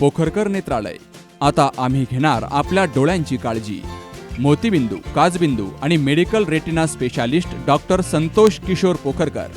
पोखरकर नेत्रालय. आता आम्ही घेणार आपल्या डोळ्यांची काळजी. मोतीबिंदू काजबिंदू आणि medical retina specialist doctor Santosh Kishor Pokharkar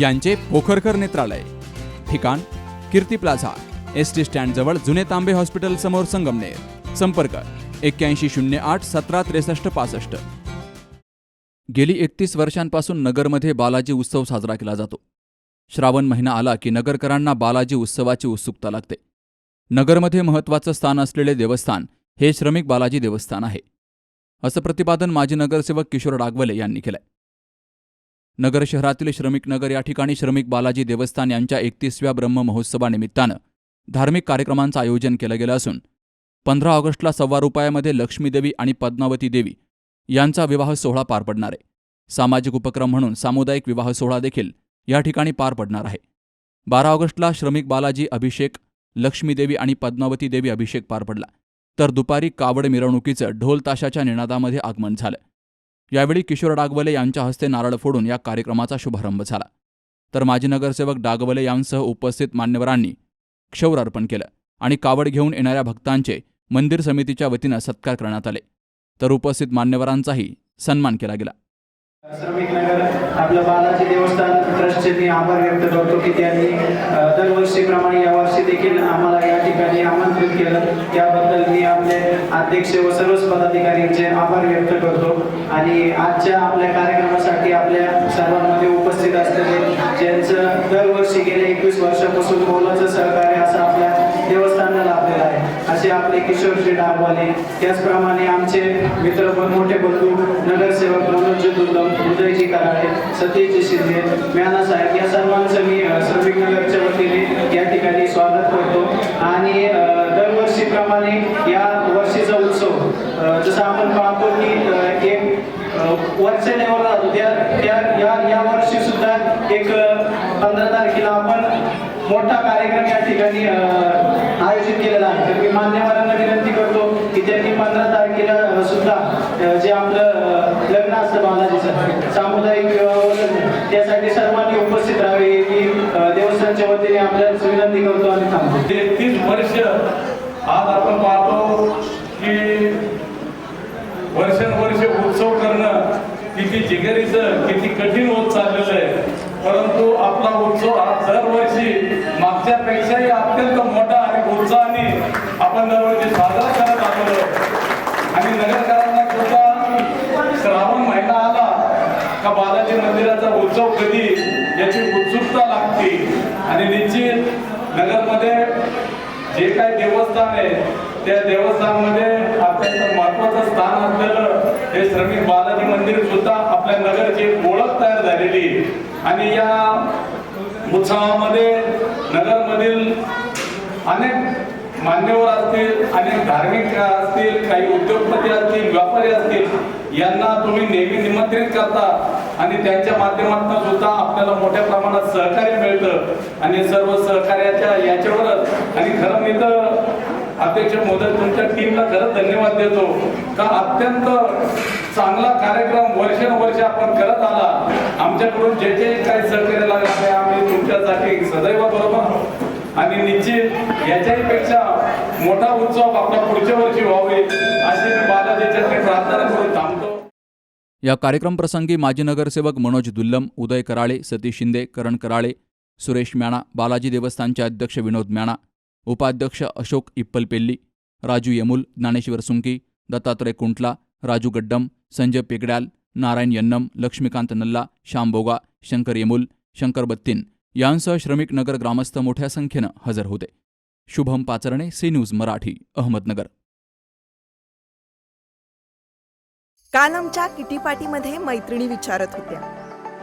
यांचे पोखरकर नेत्रालय. ठिकाण कीर्ती प्लाझा एस टी स्टँडजवळ जुने तांबे हॉस्पिटल समोर संगमनेर. संपर्क एक्क्याऐंशी शून्य आठ सतरा त्रेसष्ट पासष्ट. गेली एकतीस वर्षांपासून नगरमध्ये बालाजी उत्सव साजरा केला जातो. श्रावण महिना आला की नगरकरांना बालाजी उत्सवाची उत्सुकता लागते. नगरमध्ये महत्त्वाचं स्थान असलेले देवस्थान हे श्रमिक बालाजी देवस्थान आहे. असं प्रतिपादन माजी नगरसेवक किशोर डागवले यांनी केलंय. नगर शहरातील श्रमिक नगर या ठिकाणी श्रमिक बालाजी देवस्थान यांच्या एकतीसव्या ब्रह्म महोत्सवानिमित्तानं धार्मिक कार्यक्रमांचं आयोजन केलं गेलं असून पंधरा ऑगस्टला सव्वा रुपयामध्ये लक्ष्मीदेवी आणि पद्मावती देवी यांचा विवाह सोहळा पार पडणार आहे. सामाजिक उपक्रम म्हणून सामुदायिक विवाह सोहळा देखील या ठिकाणी पार पडणार आहे. बारा ऑगस्टला श्रमिक बालाजी अभिषेक लक्ष्मीदेवी आणि पद्मावती देवी अभिषेक पार पडला. तर दुपारी कावड मिरवणुकीचं ढोल ताशाच्या निनादामध्ये आगमन झालं. यावेळी किशोर डागवले यांच्या हस्ते नारळ फोडून या कार्यक्रमाचा शुभारंभ झाला. तर माजी नगरसेवक डागवले यांसह उपस्थित मान्यवरांनी क्षौर अर्पण केलं आणि कावड घेऊन येणाऱ्या भक्तांचे मंदिर समितीच्या वतीनं सत्कार करण्यात आले. तर उपस्थित मान्यवरांचाही सन्मान केला गेला. आपलं बालाजी देवस्थान ट्रस्टचे मी आभार व्यक्त करतो की त्यांनी दरवर्षीप्रमाणे यावर्षी देखील आम्हाला या ठिकाणी आमंत्रित केलं. त्याबद्दल मी आपले अध्यक्ष व सर्वच पदाधिकाऱ्यांचे आभार व्यक्त करतो. आणि आजच्या आपल्या कार्यक्रमासाठी आपल्या सर्वांमध्ये उपस्थित असलेले ज्यांचं दरवर्षी गेल्या एकवीस वर्षापासून मोलाचं सहकार्य असं आपल्या देवस्थानाला लाभलेलं आहे असे किशोरजी डाबवाले त्याचप्रमाणे आमचे मित्र मोठे बंधू नगरसेवक मनोजी दुर्गम उदयजी कराळे सतीशजी शिंदे म्याना साहेब या सर्वांचं मी श्रमिक नगरच्या वतीने या ठिकाणी स्वागत करतो. आणि दरवर्षीप्रमाणे या वर्षीचा उत्सव जसं आपण पाहतो की एक अ, वरच्या लेवलला त्या या वर्षी सुद्धा एक पंधरा तारखेला आपण मोठा कार्यक्रम या ठिकाणी आयोजित केलेला आहे. तर मी मान्यवरांना विनंती करतो की त्यांनी पंधरा तारखेला सुद्धा जे आपलं लग्न असतं बालाजीचं सामुदायिक विवाह त्यासाठी सर्वांनी उपस्थित राहावे मी देवस्थानच्या वतीने आपल्याला विनंती करतो आणि थांबतो तेहतीस वर्ष आज आपण पाहतो की वर्षानुवर्ष उत्सव करणं किती जिगरीचं किती कठीण होत चाललेलं आहे. परंतु आपला उत्सव हा दरवर्षी मागच्यापेक्षाही अत्यंत मोठा आणि उत्साहाने आपण दरवर्षी साजरा करत आलो आणि नगरकरांना सुद्धा श्रावण महिना आला का बालाजी मंदिराचा उत्सव कधी याची उत्सुकता लागते. आणि निश्चित नगरमध्ये जे काही देवस्थान आहे त्या देवस्थानमध्ये अत्यंत महत्वाचं स्थान असलेलं हे श्रमिक बालाजी मंदिर सुद्धा आपल्या नगरची एक ओळख तयार झालेली आणि या उत्सवामध्ये नगरमधील अनेक मान्यवर असतील अनेक धार्मिक असतील काही उद्योगपती असतील व्यापारी असतील यांना तुम्ही नेहमी निमंत्रित करता आणि त्यांच्या माध्यमातून सुद्धा आपल्याला मोठ्या प्रमाणात सहकार्य मिळतं. आणि सर्व सहकार्याच्या याच्यावरच आणि खरं मी तर अध्यक्ष महोदय तुमच्या टीमला खरंच धन्यवाद देतो. का अत्यंत चांगला कार्यक्रम वर्षानुवर्ष आपण करत आला. आमच्याकडून जे जे काही सहकार्य लागले आम्ही तुमच्यासाठी सदैव बरोबर आणि निश्चित याच्याही पेक्षा मोठा उत्सव आपला पुढच्या वर्षी व्हावे अशी मी बालाजीच्या प्रार्थना करून थांबतो. या कार्यक्रम प्रसंगी माजी नगरसेवक मनोज दुल्लम उदय कराळे सतीश शिंदे करण कराळे सुरेश म्याणा बालाजी देवस्थानचे अध्यक्ष विनोद म्याणा उपाध्यक्ष अशोक इप्पलपेल्ली राजू यमुल ज्ञानेश्वर सुंकी दत्तात्रय कुंटला राजू गड्डम संजय पेगड्याल नारायण यन्नम लक्ष्मीकांत नल्ला श्याम बोगा शंकर यमुल शंकर बत्तीन यांसह श्रमिक नगर ग्रामस्थ मोठ्या संख्येनं हजर होते. Shubham Pacharne C news Marathi Ahmednagar. काल आमच्या किटीपाटीमध्ये मैत्रिणी विचारत होत्या.